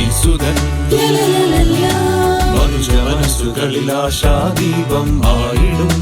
ഈസുതൻ മനുഷ്യ മനസ്സുകളിൽ ആശാദീപം ആയിടും.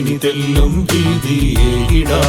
ഇനി തെല്ലും ഭീതിയെ ഇടാ.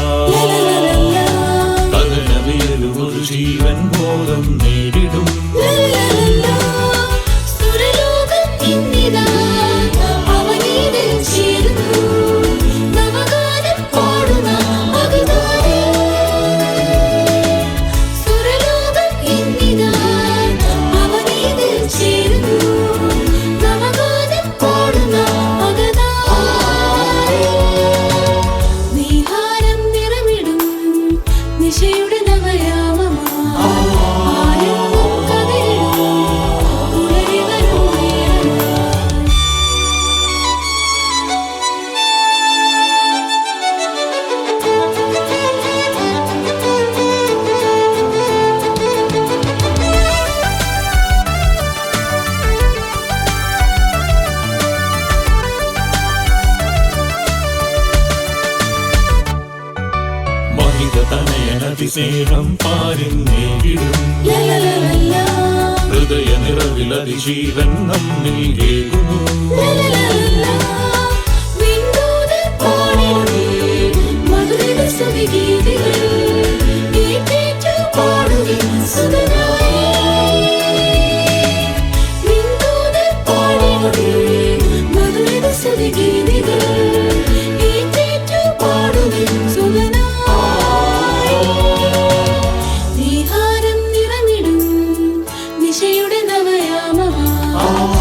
തനയനതിസേഹം പാരിൽ നേരിടും ഹൃദയ നിറവിലതിശീലൻ നമ്മിൽ കേൾക്കുന്നു 哦。